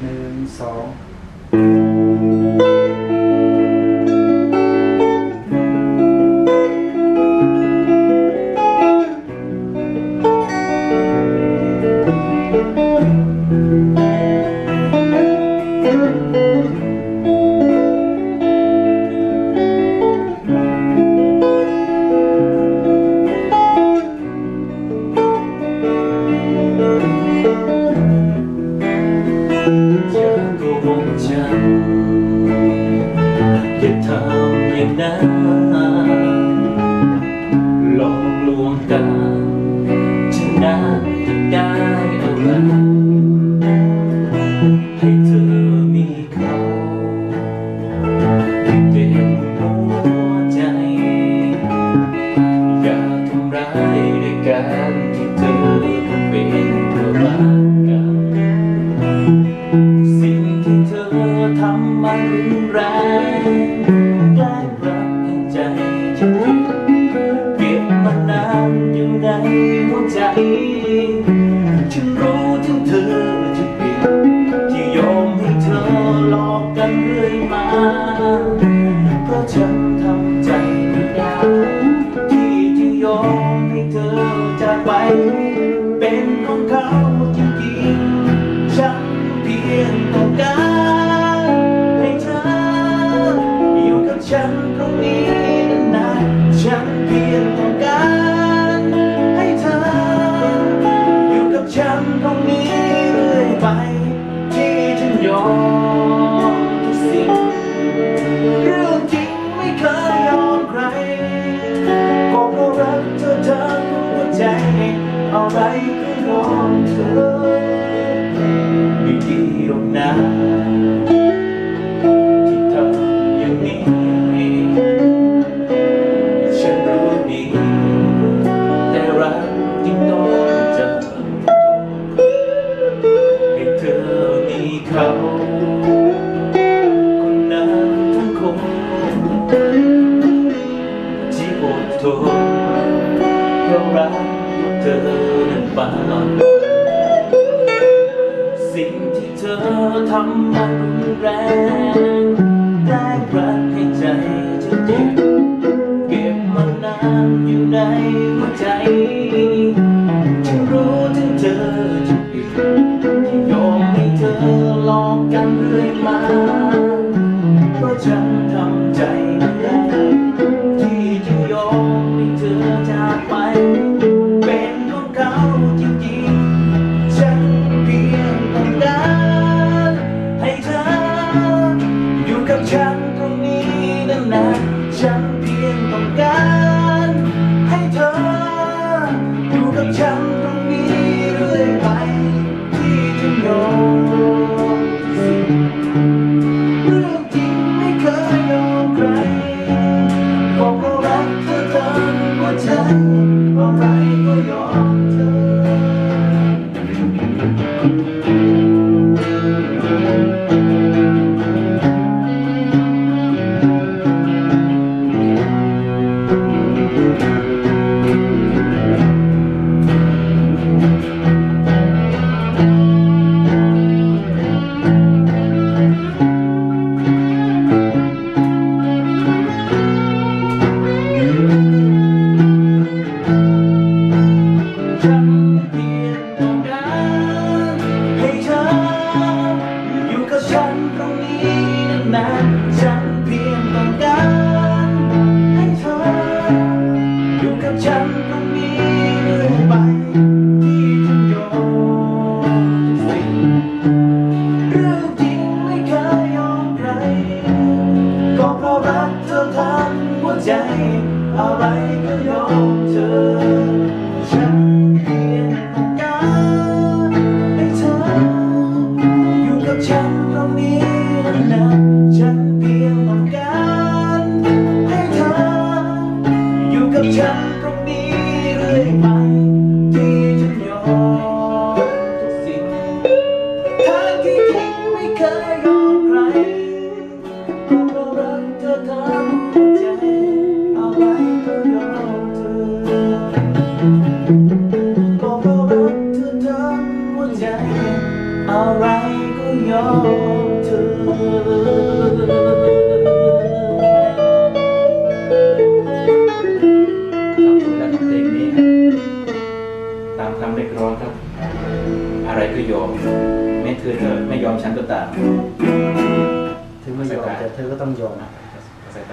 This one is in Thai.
零二。 เธอก็งจะอย่าทำอย่าน้นหลอกลวงกันชนะ แรงแกล้งรักใจฉันเก็บมานานอยู่ในหัวใจฉันรู้ถึงเธอจะเปลี่ยนที่ยอมให้เธอหลอกกันเรื่อยมา เพราะฉันทำใจไม่ได้ที่จะยอมให้เธอจากไป เป็นของเขาจริงๆฉันเพียงต้องการ นะที่ทำย่งนี้ฉันรู้ดีแต่รักยิ่งน้อยจะให้เธอมีเขาคนนั้นทั้งคนที่อดทนเพราะรักเธอนั้นไป ธอทำมันแรงแรงรักให้ใจเธอเจ็บเก็บมันนานอยู่ในหัวใจ you to tell ใจ อะไรก็ยอมเธอำเรียกร้องครับ อะไรก็ยอมแม้เธอจะไม่ยอมฉันก็ตามถึงไม่ยอมแต่เธอก็ต้องยอมภาษาใต้